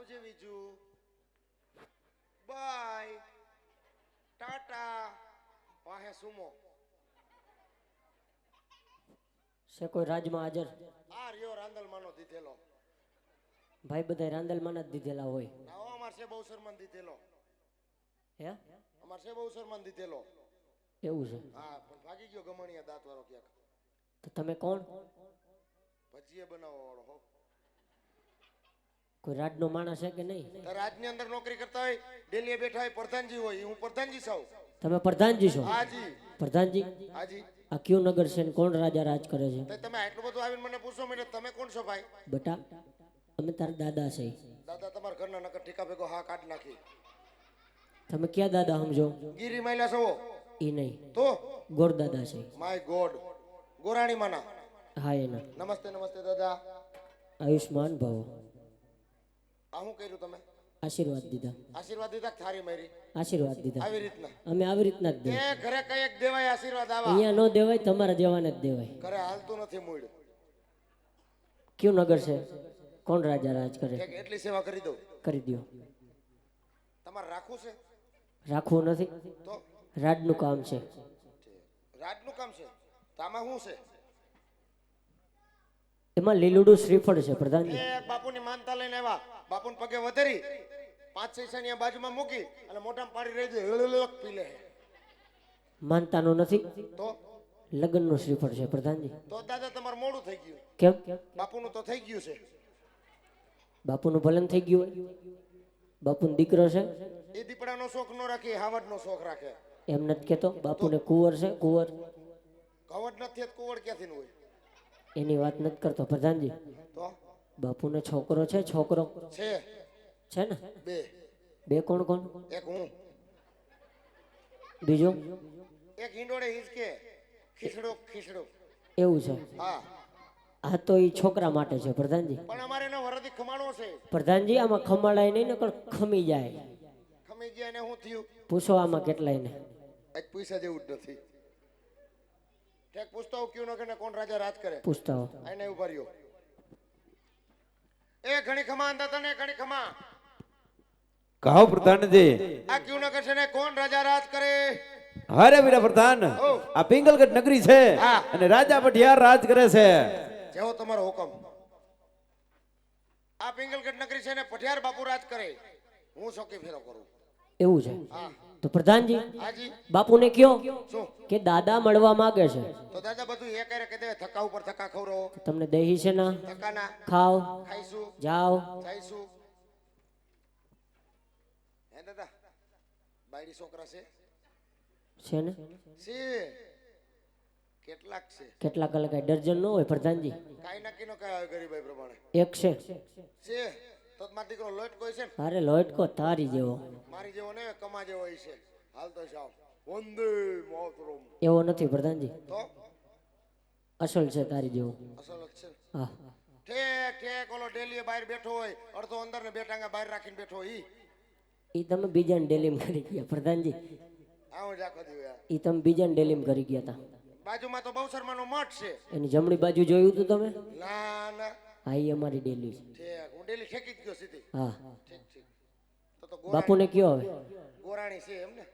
આવજે વિજુ. બાય. ટાટા. વાહે સુમો. છે કોઈ રાજમાં હાજર? આ રહ્યો રાંદલમાંનો દીધેલો. ભાઈ બધા રાંદલમાં જ દીધેલા હોય. આવો અમાર છે બહુ શરમાન દીધેલો. હે? અમાર છે બહુ શરમાન દીધેલો. એવું છે? હા પણ ભાગી ગયો ગમણીયા દાંત વાળો ક્યાંક. તો તમે કોણ? ભજીએ બનાવવા વાળો હો. કોઈ રાજનો માણસ છે કે નહીં? રાજની અંદર નોકરી કરતા હોય ડેલીએ બેઠા હોય પ્રધાનજી હોય હું પ્રધાનજી સાવ તમે પ્રધાનજી છો? હાજી. પ્રધાનજી? હાજી. આ કયું નગર છે ને કોણ રાજા રાજ કરે છે? તમે આટલું બધું આવીને મને પૂછો મને તમે કોણ છો ભાઈ? બેટા અમે તારા દાદા છે. દાદા તમારા ઘરના નકર ઠીકા ભેગો હા કાઢ નાખી. તમે ક્યાં દાદા સમજો? ગીરી મહિલા છો? એ નહીં. તો? ગોર દાદા છે. માય ગોડ ગોરાણી માના. હા એના. નમસ્તે નમસ્તે દાદા. આયુષ્માન ભવ. આ શું કર્યું તમે? આશીર્વાદ દીધા. આશીર્વાદ દીધા થારી મારી? આશીર્વાદ દીધા. આવી રીતના. અમે આવી રીતના જ દે ઘરે કઈ એક દેવાય આશીર્વાદ આવા. અહીંયા ન દેવાય તમારા જેવાને જ દેવાય. ઘરે હાલતું નથી મૂળ. કયું નગર છે? કોણ રાજા રાજ કરે? એટલી સેવા કરી દો કરી દો તમારે રાખવું છે? રાખવું નથી. તો? રાજનું કામ છે. રાજનું કામ છે? તામાં શું છે? એમાં લીલુડું શ્રીફળ છે પ્રધાનજી. એક બાપુની માનતા લઈને આવ્યા. બાપુને પગે વધેરી પાંચ પૈસાની આ બાજુમાં મૂકી અને મોઢામાં પાડી રહી જાય હળહળક પી લે. માનતાનું નથી. તો? લગ્નનું શ્રીફળ છે પ્રધાનજી. તો દાદા તમારું મોડું થઈ ગયું. કેમ? બાપુનું તો થઈ ગયું છે. બાપુનું ભલન થઈ ગયું હોય. બાપુનો દીકરો છે. એ દીપડાનો શોખ ન રાખે હાવડનો શોખ રાખે. એમ નથી કહેતો બાપુને કુંવર છે કુંવર. કવડ નથી કુંવર કુવડ ક્યાંથી હોય? એની વાત નથી કરતો પ્રધાનજી. તો? બાપુને છોકરો છે છોકરો. છે. છે ને? બે. બે કોણ કોણ? એક હું. બીજો? એક હિંડોળે હિંચકે ખીસડો ખીસડો એવું છે. હા. આ તો એ છોકરા માટે છે પ્રધાનજી. પણ અમારે એનો વરદી ખમાડવો છે. પ્રધાનજી આમાં ખમાડાય નહીં નકર ખમી જાય. ખમી ગયા ને હું થયું? પૂછો આમાં કેટલાય ને એક પૈસા જેવું જ નથી. ઠેક પૂછતો હોઉં ક્યું ન કે કોણ રાજા રાજ કરે? પૂછતા એને ઊભા રહ્યો. એ ઘણી ખમા અંધા તને ઘણી ખમા કહો પ્રધાનજી. આ ક્યુ નગર છે ને કોણ રાજા રાજ કરે? અરે વીરા પ્રધાન આ પિંગલગઢ નગરી છે હા. અને રાજા ભટિયાર રાજ કરે છે. જેવો તમારો હુકમ. આ પિંગલગઢ નગરી છે ને પઠિયાર બાપુ રાજ કરે. હું શોકી ફેરો કરું. એવું છે. હા. તો પ્રધાનજી બાપુને કયો કે દાદા મળવા માંગે છે. તો દાદા બધું એ કરે કે દે થકા ઉપર થકા ખવરો તમને દહી છે ના? થકા ના ખાવ ખાઈશું. જાઓ. ખાઈશું. હે દાદા બાયડી છોકરા છે? છે ને? છે. કેટલાક છે. કેટલાક અલગ ડર્જન નો હોય પ્રધાનજી. કાંઈ નક્કી નો ગરીબ ગરીબાઈ પ્રમાણે. એક છે. છે. તો મારો દીકરો લોટ કોઈ છે ને? અરે લોટકો તારી જેવો. મારી જેવો ને કમા જેવો હોય છે. હાલ તો જાવ વંદે માતરમ. એવો નથી પ્રધાનજી. તો? અસલ છે તારી જેવો. અસલ છે. હા. ઠેક ઠેક ઓલો ડેલીએ બહાર બેઠો હોય. અડધો અંદર ને બેટાંગા બહાર રાખીને બેઠો હોય ઈ. એ તમે બીજાને ડેલીમ કરી ગયા પ્રધાનજી. આવું જ આખો ઈ તમે બીજાને ડેલીમ કરી ગયા હતા બાજુમાં તો બહુ શર્માનો મઠ છે. એની જમણી બાજુ જોયું તું તમે? ના ના. હા એ અમારી ડેલી છે. હું ડેલી ઠેકી જ ગયો સીધી. હા. ઠીક ઠીક. તો તો બાપુને કયો હવે ગોરાણી છે એમ ને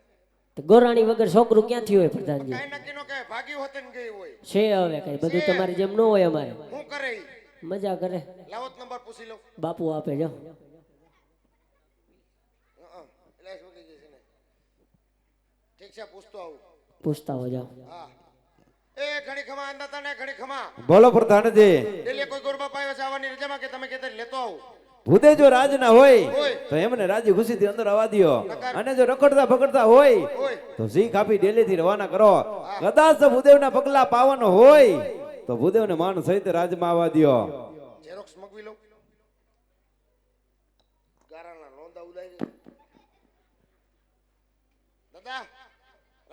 તો ગોરાણી વગર છોકરું ક્યાંથી હોય પ્રધાનજી? કાંઈ નક્કી નો કહેવાય ભાગી હોતે ને ગઈ હોય. છે હવે કઈ બધું તમારી જેમ ન હોય અમારે. હું કરે મજા કરે. લાવો નંબર પૂછી લઉં. બાપુ આપે જો. હં, હં. એટલે શું કહી છે ને. ઠીક છે પૂછતો આવું. પૂછતા હો જાઓ. હા. એ ઘણી ખમા અંદા તને ઘણી ખમા. બોલો પ્રધાનજી. ડેલી કોઈ ગોરબા પાયો છે રજામાં કે તમે કહેતા લેતો આવું. ભૂદે જો રાજ ના હોય. તો એમને રાજી ખુશી થી અંદર આવવા દ્યો. અને જો રખડતા પકડતા હોય તો સિંહ કાપી ડેલી થી રવાના કરો. કદાચ ભૂદેવ ના પગલા પાવાનો હોય તો ભૂદેવ ને માન સહિત રાજમાં આવવા દ્યો. ઝેરોક્સ મગવી લઉં ગારાના લોંદા ઉડાવી દાદા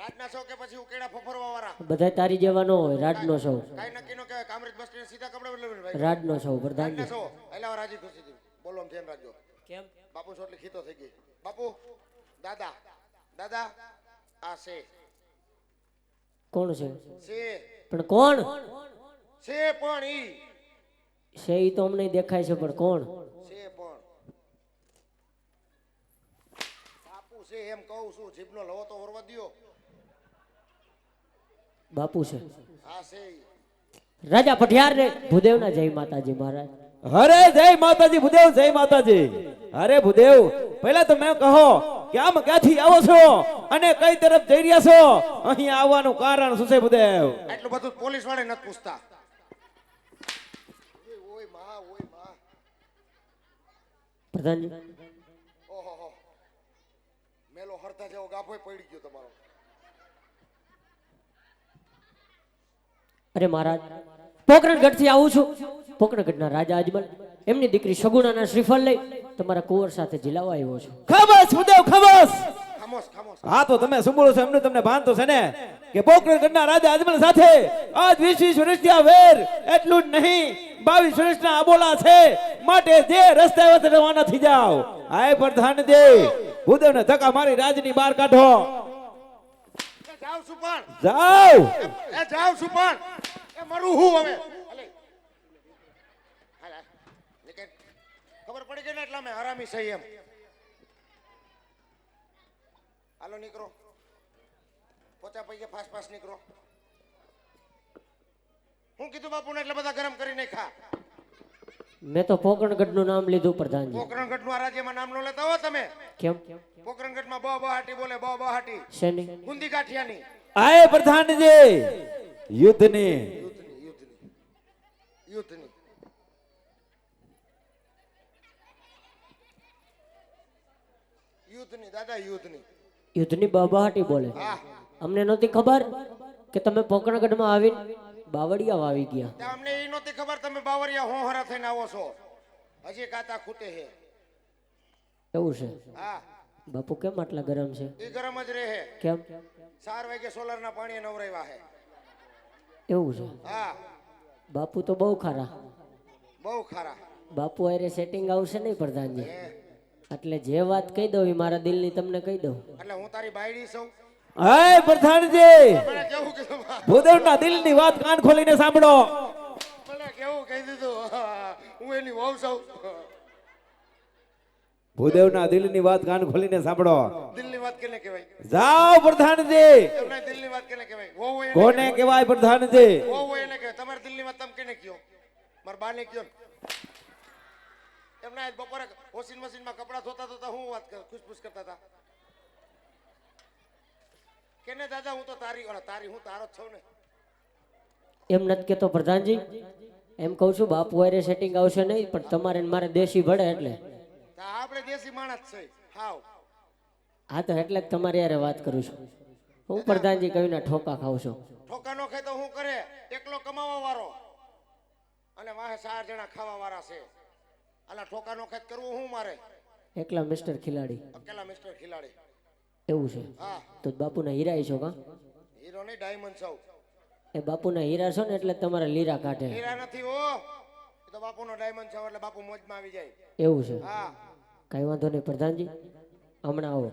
રાજના છો કે પછી ઉકેડા ફફરવા વાળા? બધા તારી જેવા ન હોય રાજનો સૌ કાઈ નક્કી નો કહેવાય. કામરેજ બસ સ્ટેન્ડ સીધા કપડે બદલે ભાઈ. રાજનો સૌ રાજના પ્રધાનજી એટલે એલા રાજી ખુશી થી. બોલો આમ ધ્યાન રાખજો. કેમ? બાપુ ચોટલી ખીતો થઈ ગઈ. બાપુ દાદા દાદા આ છે. કોણ છે? છે. પણ કોણ? છે પણ ઈ. છે ઈ તો અમને દેખાય છે પણ કોણ? છે પણ. બાપુ છે એમ કહું છું જીભનો લવો તો વરવા દ્યો. બાપુ છે. હા છે ઈ. રાજા પઠિયાર ને ભૂદેવના જય માતાજી મહારાજ. હરે જય માતાજી ભૂદેવ જય માતાજી. અરે ભૂદેવ પહેલા તો મેં કહો કે આમ ક્યાંથી આવો છો અને કઈ તરફ જઈ રહ્યા છો? અહીં આવવાનું કારણ શું છે ભૂદેવ? એટલું બધું પોલીસ વાળે નથી પૂછતા. ઓય, ઓયમાં ઓયમાં. પ્રધાનજી. ઓહો મેલો હરતા જેવો ગાભોય પડી ગયો તમારો. અરે મહારાજ પોકરણગઢથી આવું છું. પોકરણગઢના રાજા અજમલ એમની દીકરી સગુણાના શ્રીફળ લઈ તમારા કુંવર સાથે જીલાવા આવ્યો છું. ખબસ ખામોશ ખામોશ હા તો તમે સંભળો છો એમને તમને ભાન તો છે ને કે પોકરણગઢના રાજા અજમલ સાથે આજ વીસ વીસ વેર એટલું જ નહીં બાવીસ વર્ષના આબોલા છે માટે જે રસ્તે વચ્ચે રવાના થઈ જાઓ. આય પ્રધાન દે ભૂદેવને ધક્કા મારી રાજની બહાર કાઢો. જાવ છું પણ. જાઓ એ જાવ છું પણ. એ મરું હું હવે. ખબર પડી ગઈ ને એટલે અમે હરામી સહી એમ. હાલો નીકળો. પોતા પૈકે ફાસ ફાસ નીકળો. હું કીધું બાપુને એટલે બધા ગરમ કરીને ખા મેં તો પોકરણગઢનું નામ લીધું પ્રધાનજી. પોકરણગઢનું આ રાજ્યમાં નામ નો લેતા હો તમે? કેમ? પોકરણગઢમાં બ બહાટી બોલે બ બહાટી શેની? ગુંદી ગાંઠિયાની. આય પ્રધાનજી! યુદ્ધની. યુદ્ધની. યુદ્ધની યુદ્ધની દાદા યુદ્ધની. યુદ્ધની બાબાહાટી બોલે. અમને નહોતી ખબર કે તમે પોકરણગઢમાં આવીને બાવળિયા વાવી ગયા. તે અમને એ નહોતી ખબર તમે બાવળિયા હું હરા થઈને આવો છો. હજી કાતા ખૂટે હે. એવું છે? હા. બાપુ કેમ આટલા ગરમ છે? એ ગરમ જ રહે. કેમ? ચાર વાગે સોલરના પાણીએ નવરાવ્યા હે. એવું છે? હા. બાપુ તો બહુ ખારા. બહુ ખારા. બાપુ અરે સેટિંગ આવશે નહીં પ્રધાનજી. એટલે જે વાત કહી દઉં એ મારા દિલની તમને કહી દઉં. એટલે હું તારી બાયડી છું. આય પ્રધાનજી? ભૂદેવના દિલની વાત કાન ખોલીને સાંભળો. કેવું કહી દીધું? હું એની વહુ છું. ભૂદેવના દિલની વાત કાન ખોલીને સાંભળો. દિલની વાત કેને કહેવાય? જાઓ પ્રધાનજી. દિલની વાત કેને કહેવાય? વહુ એને કોને કહેવાય પ્રધાનજી? વહુ હોય એને કહેવાય. તમારી દિલની વાત તમે કેને કયો મારા બાને કયો. એમના બપોરે વોશિંગ મશીનમાં કપડાં ધોતા ધોતા હું વાત કર? ખુશપુશ કરતા હતા. કેને દાદા હું તો તારી તારી હું તારો જ છું ને. એમ નથી કેતો પ્રધાનજી. એમ કહું છું બાપુ અરે સેટિંગ આવશે નહીં પણ તમારે ને મારે દેશી ભળે એટલે. તો આપણે દેશી માણસ છે. હાવ. હા તો એટલે જ તમારી યારે વાત કરું છું. હું પ્રધાનજી કહીને ઠોકા ખાવ છું. ઠોકા નો ખાય તો હું કરે? એકલો કમાવા વાળો. અને વાહે ચાર જણા ખાવા વાળા છે. આલા ઠોકા નો ખાય કરવું હું મારે? એકલા મિસ્ટર ખિલાડી. અકેલા મિસ્ટર ખિલાડી? એવું છે? હા. તો બાપુના હીરા છો કા? હીરો નહીં ડાયમંડ સૌ એ બાપુના હીરા છો ને એટલે તમારા લીરા કાઢે. હીરા નથી ઓ. એ તો બાપુનો ડાયમંડ છે એટલે બાપુ મોજમાં આવી જાય. એવું છે? હા. કઈ વાંધો નહીં પ્રધાનજી. હમણાં આવો.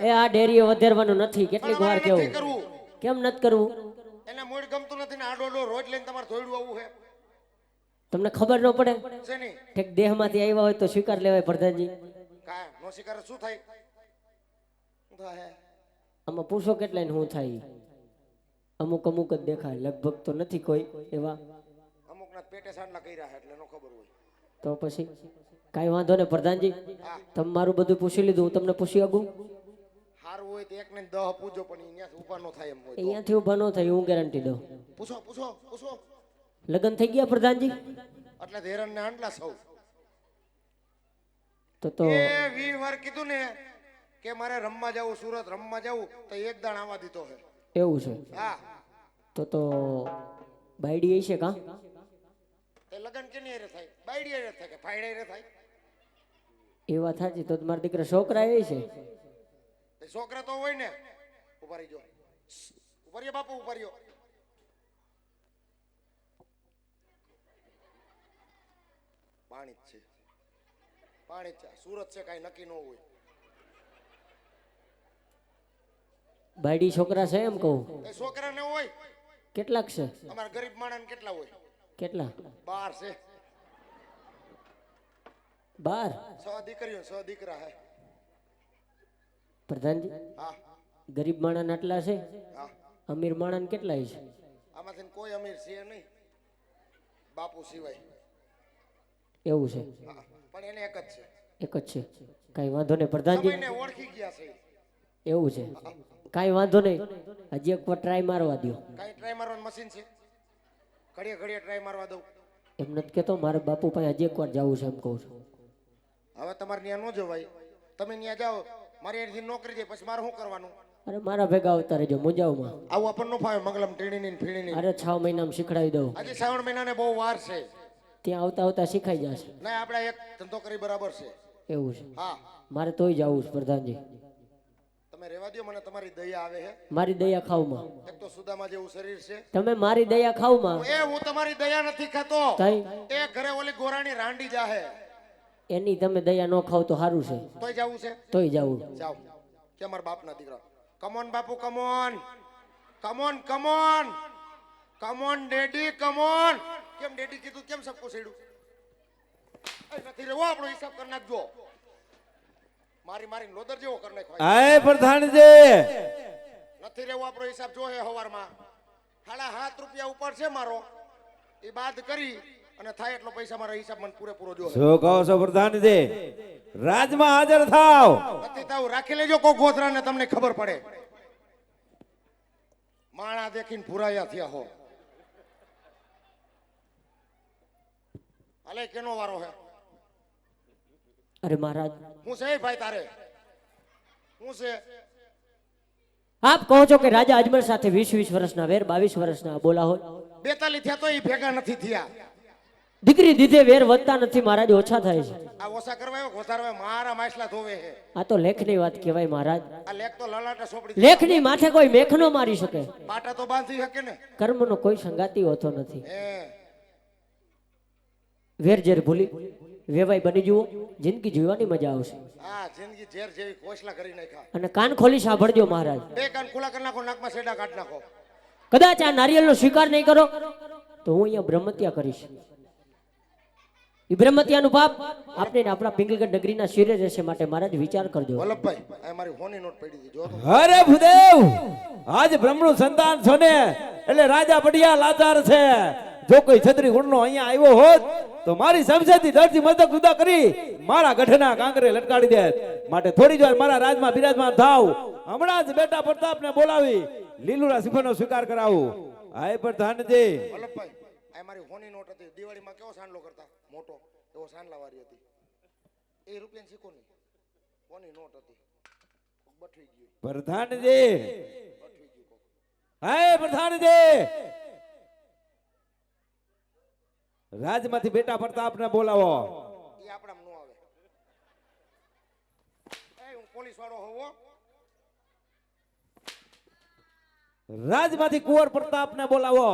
એ આ ડેરીઓ વધારવાનું નથી કેટલીક વાર કેવું? કેમ નથી કરવું? એને મૂળ ગમતું નથી ને આડો રોજ લઈને તમારે ધોયડું આવવું છે. તમને ખબર ન પડે? ઠેક દેહમાંથી આવ્યા હોય તો સ્વીકાર લેવાય પ્રધાનજી. કા કરે શું થાય? આમાં પૂછો કેટલા શું થાય? અમુક અમુક જ દેખાય લગભગ તો નથી કોઈ એવા. અમુક ના પેટે સાંડલા કર્યા રહ્યા એટલે નો ખબર હોય. તો પછી કાંઈ વાંધો ને પ્રધાનજી તમે મારું બધું પૂછી લીધું હું તમને પૂછી આગું. સારું હોય તો એકને દહ પૂજો પણ અહીંયા ઊભા નો થાય એમ હોય અહીંયાથી ઊભા નો થાય હું ગેરંટી દઉં. પૂછો પૂછો પૂછો. લગ્ન થઈ ગયા પ્રધાનજી? એટલે ધેરણ ને આંટલા સૌ તો તો એ વી વાર કીધું ને કે મારે રમવા જવું સુરત રમવા જવું તો એક દાણ આવવા દીધો છે. એવું છે? હા. તો તો બાયડી છે કા? તે લગન કેની રે થાય? બાયડી રે થાય કે ફાઈડે રે થાય? એ વાત સાચી તો મારા દીકરા છોકરા એ છે. છોકરા તો હોય ને. ઊભા જો. ઊભા રહ્યો બાપુ ઊભા રહ્યો. પાણી જ છે. પાણી ચા. સુરત છે કાંઈ નક્કી ન હોય. બાયડી છોકરા છે એમ કહું. એ છોકરા ને હોય? કેટલાક છે? અમારા ગરીબ માણસ કેટલા હોય? કેટલા? બાર છે. બાર? છ દીકરીઓ છ દીકરા હે. પ્રધાનજી? હા. ગરીબ માણસ આટલા છે? હા. અમીર માણસ કેટલા છે? આમાંથી કોઈ અમીર છે નહીં. બાપુ સિવાય. એવું છે. હા. પણ એને એક જ છે. એક જ છે. કાંઈ વાંધો નહીં પ્રધાનજી. સમયને ઓળખી ગયા છે. એવું છે. કાંઈ વાંધો નહીં. હજી એક વાર ટ્રાય મારવા દો કાંઈ ટ્રાય મારવાનું મશીન છે? ઘડીએ ઘડીએ ટ્રાય મારવા દઉં. એમ નથી કહેતો મારે બાપુ પાસે હજી એક વાર જવું છે એમ કહું છું. હવે તમારે ત્યાં ન જવાય. તમે ત્યાં જાઓ મારી એની નોકરી જાય પછી મારે શું કરવાનું? અરે મારા ભેગા આવતા રહેજો મુંજાવમાં. આવું આપણને ન ફાવે મંગલમ ટીણીની ને ફીણીની. અરે છ મહિનામાં શીખડાવી દઉં. હજી શ્રાવણ મહિનાને બહુ વાર છે. ત્યાં આવતા આવતા શીખાઈ જશે. ના આપણે એક ધંધો કરી બરાબર છે. એવું છે. હા. મારે તોય જવું છે પ્રધાનજી. તમે રહેવા દો મને તમારી દયા આવે છે મારી દયા ખાવમાં એક તો સુદામા જેવું શરીર છે. તમે મારી દયા ખાવમાં એ હું તમારી દયા નથી ખાતો. એ ઘરે ઓલી ગોરાણી રાંડી જાહે. એની તમે દયા ન ખાવ તો સારું છે. તોય જવું છે? તોય જવું. જાવ કે મારા બાપના દીકરા. Come on Bapu come on come on come on come on daddy come on કેમ ડેડી કીધું કેમ સબકો છેડ્યું એ નથી રેવો આપણો હિસાબ કરી નાખજો. મારી મારી લોદર જેવો કરી નાખો આય પ્રધાનજી. નથી રહેવું આપણો હિસાબ જો હે હવારમાં. હાડા હાથ રૂપિયા ઉપર છે મારો. એ બાદ કરી અને થાય એટલો પૈસા મારા હિસાબ મને પૂરેપૂરો જો શું કહો છો પ્રધાનજી? રાજમાં હાજર થાવ. નથી થાવ રાખી લેજો કોઈ ગોધરાને તમને ખબર પડે. માણા દેખીને પુરાયા થયા હો. અલે કેનો વારો હે? અરે મહારાજ. હું છે ભાઈ તારે? હું છે? આપ કહો છો કે રાજા અજમલ સાથે વીસ વીસ વર્ષના વેર બાવીસ વર્ષના બોલા હોય બેતાલી થયા તો એ ભેગા નથી થયા. દીકરી દીધે વેર વધતા નથી મહારાજ ઓછા થાય છે. આ ઓછા કરવા એવો વધારવા મારા માછલા ધોવે છે આ તો લેખની વાત કહેવાય મહારાજ. આ લેખ તો લલાટા સોપડી લેખની માથે કોઈ મેખ ન મારી શકે. પાટા તો બાંધી શકે ને? કર્મનો કોઈ સંગાતી હોતો નથી. હે. વેર ઝેર ભૂલી વેવાય બની જુઓ જિંદગી જીવવાની મજા આવશે. હા જિંદગી ઝેર જેવી કોશલા કરી નાખ્યા. અને કાન ખોલી સાંભળજો મહારાજ. બે કાન ખુલા કરી નાખો નાકમાં સેડા કાઢ નાખો. કદાચ આ નારિયેલનો સ્વીકાર નહીં કરો તો હું અહીંયા બ્રહ્મત્યા કરીશ. એ બ્રહ્મત્યાનું પાપ આપણે ને આપણા પિંગલગઢ નગરીના શિરે રહેશે માટે મહારાજ વિચાર કરજો. વલ્લભભાઈ આ મારી હોની નોટ પડી દીધી જો અરે ભૂદેવ આજ બ્રહ્મનું સંતાન છો ને? એટલે રાજા બઢિયા લાચાર છે. જો કોઈ છત્રી ગુણનો અહીંયા આવ્યો હોત તો મારી સમજાતી ધરતી મસ્તક જુદા કરી મારા ગઢના કાંકરે લટકાડી દે માટે થોડી જ મારા રાજમાં બિરાજમાન થાવ. હમણાં જ બેટા પ્રતાપને બોલાવી લીલુડા સિંહનો સ્વીકાર કરાવું. આય પ્રધાનજી. વલ્લભભાઈ આ મારી હોની નોટ હતી. દિવાળીમાં કેવો સાંડલો કરતા? મોટો. એવો સાંડલા વાળી હતી. એ રૂપિયાની સિક્કો નહીં. હોની નોટ હતી. બઠી ગયું. પ્રધાનજી. ગયું. હાય પ્રધાનજી. રાજમાંથી બેટા પ્રતાપને બોલાવો. એ આપણામાં નો આવે. એ હું પોલીસ વાળો હોવો રાજમાંથી કુંવર પ્રતાપને બોલાવો.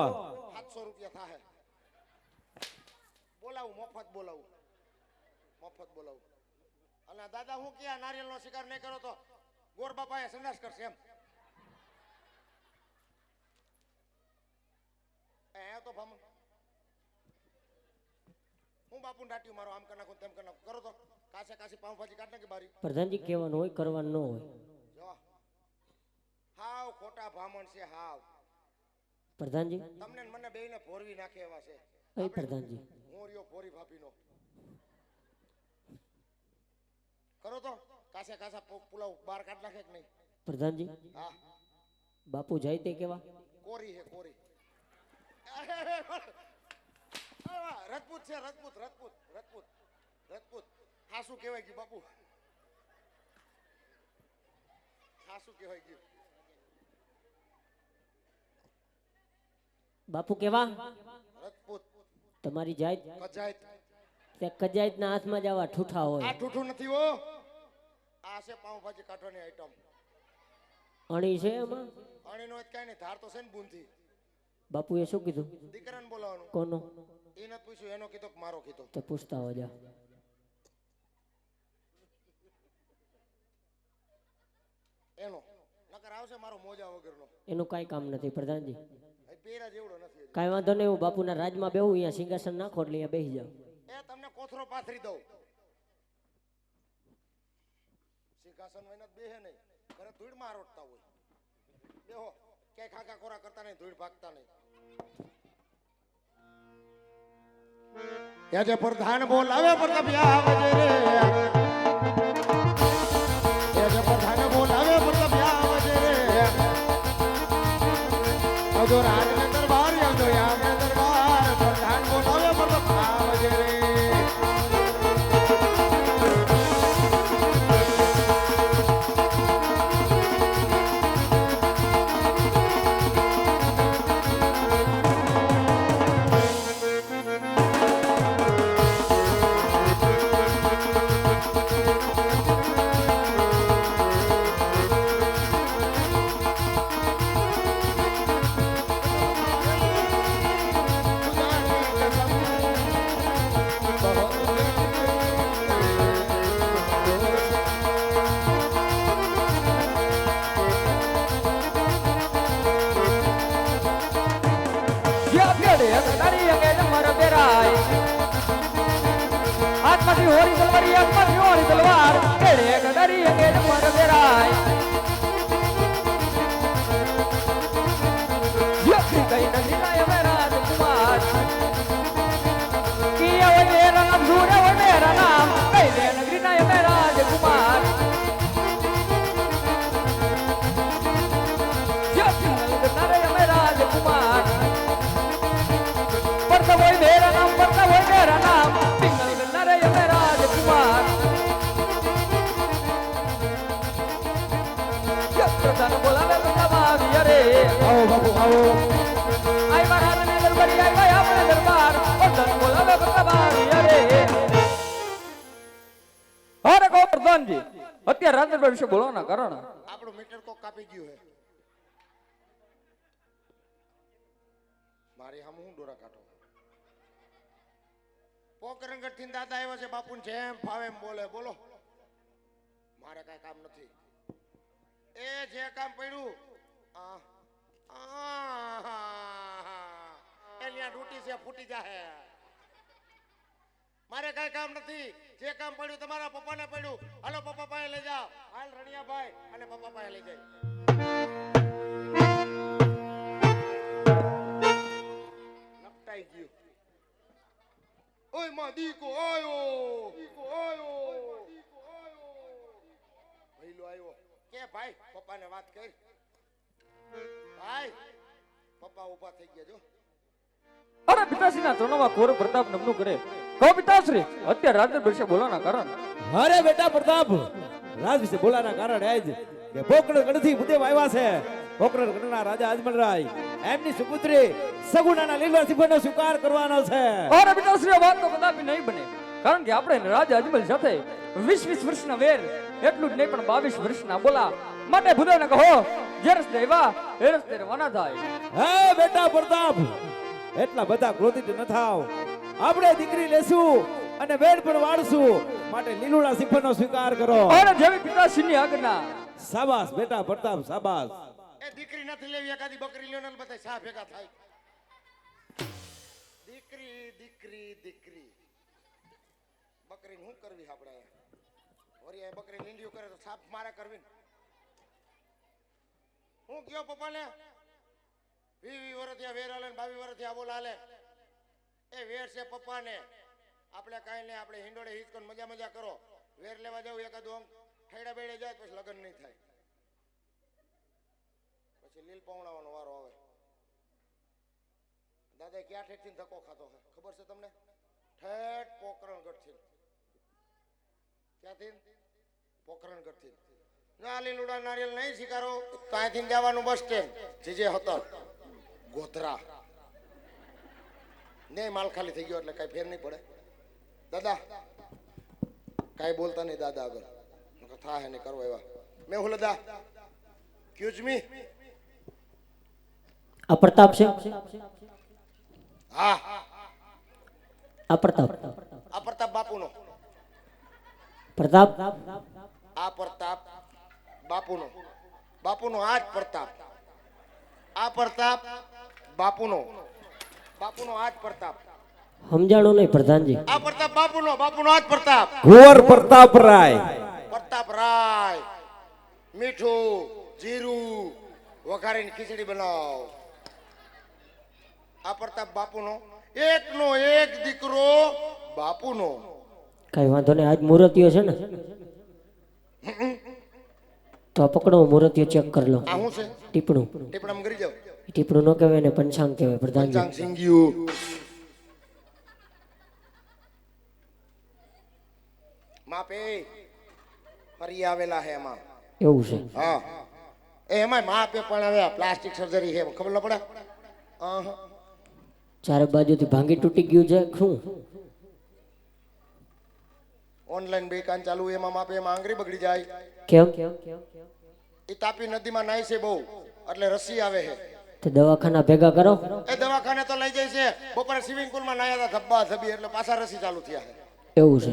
સાતસો રૂપિયા થાય બોલાવું મફત બોલાવું. મફત બોલાવું. અને દાદા હું કે નારિયેળ નો શિકાર નહીં કરો તો ગોર બાપા સંદાસ કરશે એમ. એ તો ભમ હું બાપુ ડાટ્યું મારો આમ કરી નાખું તેમ કરી નાખું. કરો તો. કાસે કાસી પાઉંભાજી કાઢ નાખી બારી. પ્રધાનજી કહેવાનું હોય કરવાનું ન હોય. જો. હાવ ખોટા ભામણ છે હાવ. પ્રધાનજી? તમને ને મને બેયને ભોરવી નાખે એવા છે. એ પ્રધાનજી. હું રહ્યો ભોરી ભાભીનો. કરો તો. કાસે કાસા પુલાવ બાર કાઢ નાખે કે નહીં? પ્રધાનજી? હા. બાપુ જાય તે કેવા? કોરી હે કોરી. રજપૂત છે રજપૂત રજપૂત રજપૂત રજપૂત. હાસુ કહેવાય ગયું બાપુ. હાસુ કહેવાય ગયું. બાપુ કેવા? રજપૂત. તમારી જાત? કજાયત. તે કજાયતના હાથમાં જ આવા હોય. આ ઠૂઠું નથી હો. આ છે પાઉંભાજી કાઢવાની આઈટમ અણી છે એમાં? અણીનો જ કાંઈ નહીં ધાર તો છે ને બૂંદી બાપુએ શું કીધું? દીકરાને બોલાવવાનું. કોનો? એ નથી પૂછ્યું એનો કીધો કે મારો કીધો? તો પૂછતા હો જા એનો. નકર આવશે મારો મોજા વગરનો. એનું કાંઈ કામ નથી પ્રધાનજી. પેરા જેવડો નથી કાઈ વાંધો નહીં હું બાપુના રાજમાં બેહું અહીંયા સિંહાસન નાખો એટલે અહીંયા બેસી જાઉં. એ તમને કોથરો પાથરી દઉં. સિંહાસન વહીને બેહે નહીં. ઘરે ધૂળ મારોટતા હોય. બેહો. ક્યાંય ખાખા ખોરા કરતા નહીં, ધૂળ ભાગતા નહીં. ત્યાં જે પ્રધાન બોલાવે, પ્રતાપ આવજે રે. ત્યાં જે પ્રધાન બોલાવે, પ્રતાપ આવજે રે. હોરી તલવારી હાથમાંથી હોરી તલવાર કેડે ગડારી અંગે મર બેરાય બાપુ આવો આઈ મહારાજ ને દરબારી ભાઈ આપણે દરબાર પ્રધાન બોલાવે બધા આવી રે અરે કો પ્રધાનજી અત્યારે રાજદરબાર વિશે બોલવાના કારણ આપણું મીટર કોક કાપી ગયું હે મારી હમ હું ડોરા કાઢો પોકરંગઠથી દાદા આવ્યા છે બાપુ જેમ ફાવે એમ બોલે બોલો મારે કાંઈ કામ નથી. એ જે કામ પડ્યું આ, આ ડૂટી છે, ફૂટી જાહે. મારે કઈ કામ નથી. જે કામ પડ્યું તમારા પપ્પાને પડ્યું. હાલો, પપ્પા પાસે લઈ જાઓ. હાલ, રણિયાભાઈ અને પપ્પા પાસે લઈ જાય. નપટાઈ ગયું. ઓય, માં દીકો આયો. દીકો આયો. પહેલો આવ્યો કે ભાઈ, પપ્પાને વાત કરી. ભાઈ પપ્પા ઊભા થઈ ગયા જો. અરે પિતાશ્રીના ચરણોમાં કોર પ્રતાપ નમનું કરે. કહો પિતાશ્રી અત્યારે રાજ વિશે બોલાના કારણ. અરે બેટા પ્રતાપ રાજ વિશે બોલાના કારણ એ જ કે પોકરણ ગણથી ભૂદેવ આવ્યા છે. પોકરણ ગણના રાજા અજમલરાય એમની સુપુત્રી સગુણાના લીલા સિંહનો સ્વીકાર કરવાનો છે. અરે પિતાશ્રી વાત તો કદાપી નહીં બને. કારણ કે આપણે રાજા અજમલ સાથે વીસ વીસ વર્ષના વેર એટલું જ નહીં પણ બાવીસ વર્ષના બોલા. માટે ભૂદેવને કહો જે દેવા એ રસ્તે થાય. હે બેટા પ્રતાપ એટલા બધા ક્રોધિત ન થાવ. આપણે દીકરી લેશું અને વેડ પણ વાળશું. માટે લીલુડા સિંહનો સ્વીકાર કરો. અરે જેવી પિતાશ્રીની આજ્ઞા. સાબાસ બેટા પ્રતાપ સાબાસ એ દીકરી નથી લેવી એકાદી બકરી લ્યો ને બધા સા ભેગા થાય. દીકરી દીકરી દીકરી. બકરી શું કરવી આપણે? આ બકરી લીંડિયું કરે તો સાપ મારે કરવી ને. હું કયો પપ્પાને? વી વી વર્ષથી વેર હાલે બાવી વર્ષથી આબોલ હાલે. એ વેર છે પપ્પાને. આપણે કાંઈ નહીં, આપણે હિંડોળે હિંચકો મજા મજા કરો. વેર લેવા જવું એકાદ આમ ઠેડા બેડે જાય પછી લગ્ન નહીં થાય. પછી લીલ પવણાવાનો વારો આવે. દાદા ક્યાં ઠેઠથી ધક્કો ખાતો હોય ખબર છે તમને? ઠેઠ પોકરણગઢથી ક્યાંથી? પોકરણગઢથી ના લીલુડા નારિયેલ નહીં સ્વીકારો તો અહીંથી જવાનું બસ સ્ટેન્ડ. જે હતો. ગોધરા. ને માલ ખાલી થઈ ગયો એટલે કઈ ફેર નહીં પડે. દાદા કઈ બોલતા નહીં દાદા આગળ. થાય ને કરો એવા મેં હું લદા? ક્યુઝ મી આ પ્રતાપ છે? હા. આ પ્રતાપ. આ પ્રતાપ બાપુનો. પ્રતાપ? આ પ્રતાપ બાપુનો. બાપુનો આ જ પ્રતાપ. આ પ્રતાપ બાપુનો. બાપુનો આ જ પ્રતાપ. સમજાણો નહીં પ્રધાનજી. આ પ્રતાપ બાપુનો બાપુનો આ જ પ્રતાપ. કુંવર પ્રતાપ રાય. પ્રતાપ પ્રતાપ રાય. મીઠું જીરું વઘારીને ખીચડી બનાવ. આ પ્રતાપ બાપુનો. એકનો એક દીકરો બાપુનો. કઈ વાંધો નહીં આજ મુહૂર્તિયો છે ને? તો આ પકડો મુહૂર્તિયો ચેક કરી લો. આ શું છે? ટીપણું. ટીપણામાં કરી જાવ ટીપણું ન કહેવાય ને પંચાંગ કહેવાય પ્રધાનજી. પંચાંગ સિંગ્યું. માપે. ફરી આવેલા હે એમાં. એવું છે. હા. એ એમાં માપે પણ હવે પ્લાસ્ટિક સર્જરી છે. ખબર ન પડે. ચારે બાજુથી ભાંગી તૂટી ગયું છે. શું? ઓનલાઈન બે કાન ચાલુ એમાં માપે એમાં આંગળી બગડી જાય. કેમ? એ તાપી નદીમાં નાય છે બહુ એટલે રસી આવે છે. તો દવાખાના ભેગા કરો. એ દવાખાને તો લઈ જાય છે. બપોરે સ્વિમિંગ પુલમાં નાયા હતા ધબ્બા ધબી એટલે પાછા રસી ચાલુ થયા છે. એવું છે.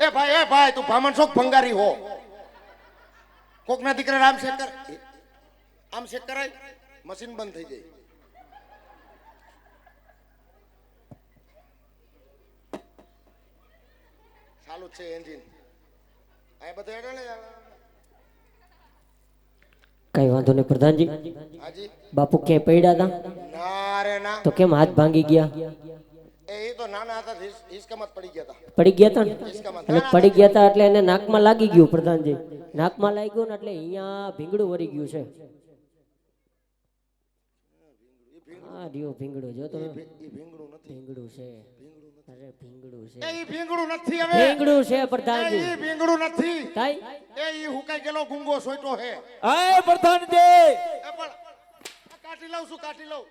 એ ભાઈ એ ભાઈ તું ભામણ શોખ ભંગારી હો? કોકના દીકરા આમ શેખર આમ શેખ કરાય? મશીન બંધ થઈ જાય ચાલુ જ છે એન્જિન આ બધા હેડે ને કઈ વાંધો નહીં પ્રધાનજી. હાજી. બાપુ ક્યાંય પડ્યા હતા ના રે ના. તો કેમ હાથ ભાંગી ગયા? એ તો નાના હતા હિસ- હિસકામાં પડી ગયા હતા પડી ગયા હતા એટલે પડી ગયા હતા એટલે એને નાકમાં લાગી ગયું પ્રધાનજી. નાકમાં લાગ્યું ને એટલે અહીંયા ભીંગડું વળી ગયું છે. હા રહ્યો ભીંગડું જો તમે. ભીંગડું નથી. ભીંગડું છે. અરે ભીંગડું છે. એ ભીંગડું નથી હવે. ભીંગડું છે પ્રધાનજી. એ ભીંગડું નથી. થાય એ ઈ હુકાઈ ગેલો ગુંગો સોયટો હે. પ્રધાનજી. એ પણ આ લઉં છું કાટી લઉં.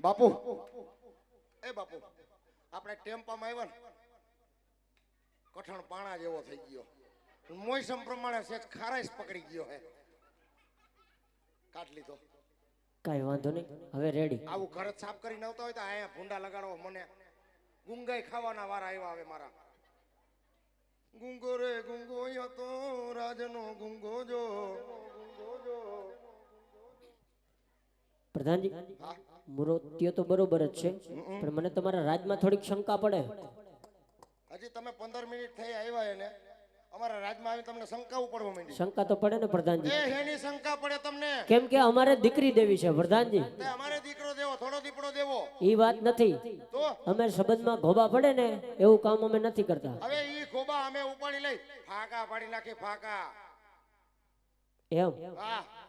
બાપુ. એ બાપુ આપણે ટેમ્પામાં આવ્યા ને કઠણ પાણા જેવો થઈ ગયો. મોસમ પ્રમાણે સેજ ખારાશ પકડી ગયો હે. કાઢ લીધો. કાંઈ વાંધો નહીં. હવે રેડી આવું ઘર સાફ કરી નવતા હોય તો અહીંયા ભૂંડા લગાડો મને. ગુંગાઈ ખાવાના વારા આવ્યા આવે મારા. ગુંગો રે ગુંગો યો તો રાજનો ગુંગો જો. ગુંગો જો પ્રધાનજી મૃત્યુ મૂર્તિઓ તો બરોબર જ છે પણ મને તમારા રાજમાં થોડીક શંકા પડે. હજી તમે પંદર મિનિટ થઈ આવ્યા એને. અમારા રાજમાં આવી તમને શંકાવું પડવા માંડી. શંકા તો પડે ને પ્રધાનજી. એ એની શંકા પડે તમને. કેમ કે અમારે દીકરી દેવી છે પ્રધાનજી. અમારે દીકરો દેવો થોડો દીપડો દેવો. ઈ વાત નથી. તો? અમે સંબંધમાં ગોબા પડે ને એવું કામ અમે નથી કરતા. હવે ઈ ગોબા અમે ઉપાડી લઈ ફાકા પાડી નાખી ફાકા. એમ?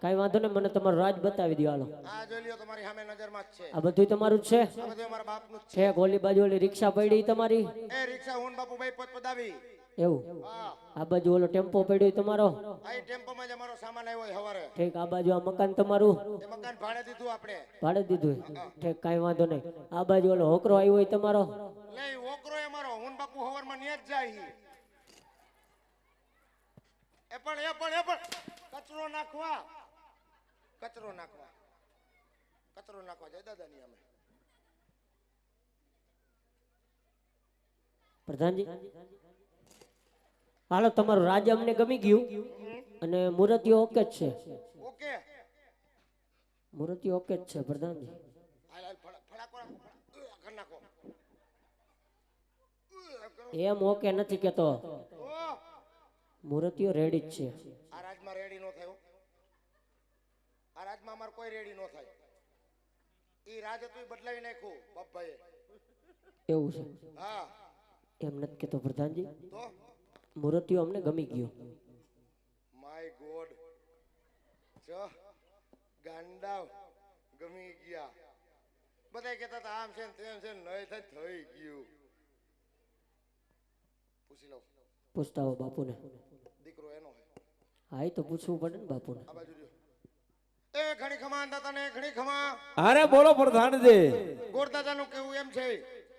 કાંઈ વાંધો નહીં મને તમારો રાજ બતાવી દો હાલો. આ જોઈ લ્યો તમારી સામે નજરમાં જ છે. આ બધું તમારું જ છે? બધું મારા બાપનું છે. ગોલી બાજુ ઓલી રિક્ષા પડી તમારી? એ રિક્ષા હું બાપુભાઈ પદ પદાવી. એવું? આ બાજુ ઓલો ટેમ્પો પડ્યો તમારો? આ ટેમ્પોમાં જ અમારો સામાન આવ્યો હવારે. ઠીક આ બાજુ આ મકાન તમારું? એ મકાન ભાડે દીધું આપણે. ભાડે દીધું ઠીક કાંઈ વાંધો નહીં. આ બાજુ ઓલો હોકરો આવ્યો હોય તમારો? લે ઈ એ અમારો. હું બાપુ હવારમાં ન્યા જ જાય એ પણ એ પણ એ પણ. કચરો નાખવા. કચરો નાખવા. કચરો નાખવા જય દાદાની અમે પ્રધાનજી? હાલો તમારું રાજ અમને ગમી ગયું. અને મૂર્તિઓ ઓકે જ છે. ઓકે. મૂર્તિઓ ઓકે જ છે પ્રધાનજી. એમ ઓકે નથી કેતો. મૂર્તિઓ રેડી જ છે. આ રાજમાં રેડી નો થયો. આ રાજમાં અમારે કોઈ રેડી નો થાય. ઈ રાજ હતું બદલાવી નાખ્યું બાપભાઈએ. એવું છે. હા. એમ નથી કેતો પ્રધાનજી. તો? મૂર્તિઓ અમને ગમી ગયો. માય ગોડ જો ગાંડાવ ગમી ગયા. બધા કહેતા હતા આમ છે ને તેમ છે ને નહીં થાય થઈ ગયું. પૂછી લઉં. પૂછતા હો બાપુને. દીકરો એનો હે. હા એ તો પૂછવું પડે ને બાપુને. આ બાજુ રહ્યો. એ ઘણી ખમા દાદા ને ઘણી ખમા અરે બોલો પ્રધાનજી ગોરદાદા નું કેવું એમ છે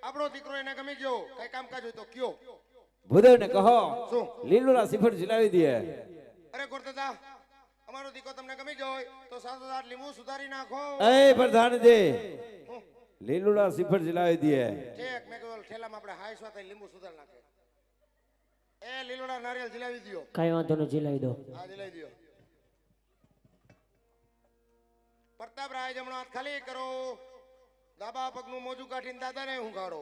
આપણો દીકરો એને ગમી ગયો. કઈ કામકાજ હોય તો કયો. ભૂદેવને કહો શું? લીલુડા સિફર ઝીલાવી દે અરે ગોરદાદા અમારો દીકો તમને ગમી ગયો હોય તો સાત સાત લીંબુ સુધારી નાખો. એ પ્રધાનજી લીલુડા સિફર ઝીલાવી દે ઠીક મેં કહ્યું ઠેલામાં આપણે હાઈ સ્વાતે લીંબુ સુધારી નાખે. એ લીલુડા નારિયેલ જીલાવી દ્યો. કાંઈ વાંધો નહીં જીલાવી દો. હા જીલાવી દો પ્રતાપરાય જમણો હાથ ખાલી કરો. દાબા પગનું મોજું કાઢીને દાદાને હું ગાડો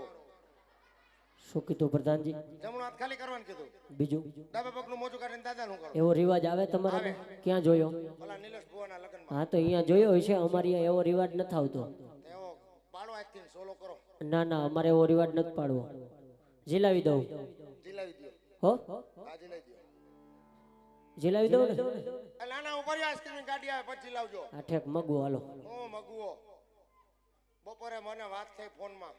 શું કીધું પ્રધાનજી? જમણો હાથ ખાલી કરવાનું કીધું. બીજું? ડાબા પગનું મોજું કાઢીને દાદાને હું ગાડો એવો રિવાજ આવે તમારા ક્યાં જોયો? ઓલા નિલેશ ભુવાના લગ્નમાં. હા તો અહીંયા જોયો હશે અમારી અહીંયા એવો રિવાજ નથી આવતો. તેઓ પાડો આજથી સોલો કરો. ના ના અમારે એવો રિવાજ નથી પાડવો. જીલાવી દઉં. જીલાવી દો હો? આ જીલાવી દો જીલાવી દઉં ને? નાના ઉપર આઈસ્ક્રીમ ગાડી આવે પછી લાવજો. આ ઠેક મગવું હાલો. હું મગુઓ. બપોરે મને વાત થઈ ફોનમાં.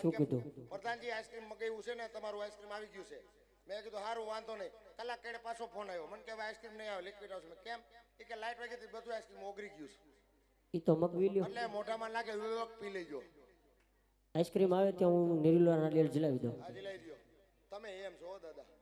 શું કીધું? પ્રધાનજી આઈસ્ક્રીમ મગાવ્યું છે ને તમારું આઈસ્ક્રીમ આવી ગયું છે. મેં કીધું સારું વાંધો નહીં. કલાક કેડે પાછો ફોન આવ્યો. મને કે આઈસ્ક્રીમ નહીં આવે લિક્વિડ આવશે. કેમ? એ કે લાઈટ વાગી બધું આઈસ્ક્રીમ ઓગરી ગયું છે. એ તો મગવી લ્યો. એટલે મોઢામાં લાગે વિવેક પી લેજો. આઈસ્ક્રીમ આવે ત્યાં હું નિર્મલા નાળિયેર જલાવી દઉં. આજે લઈ દો તમે એમ છો દાદા.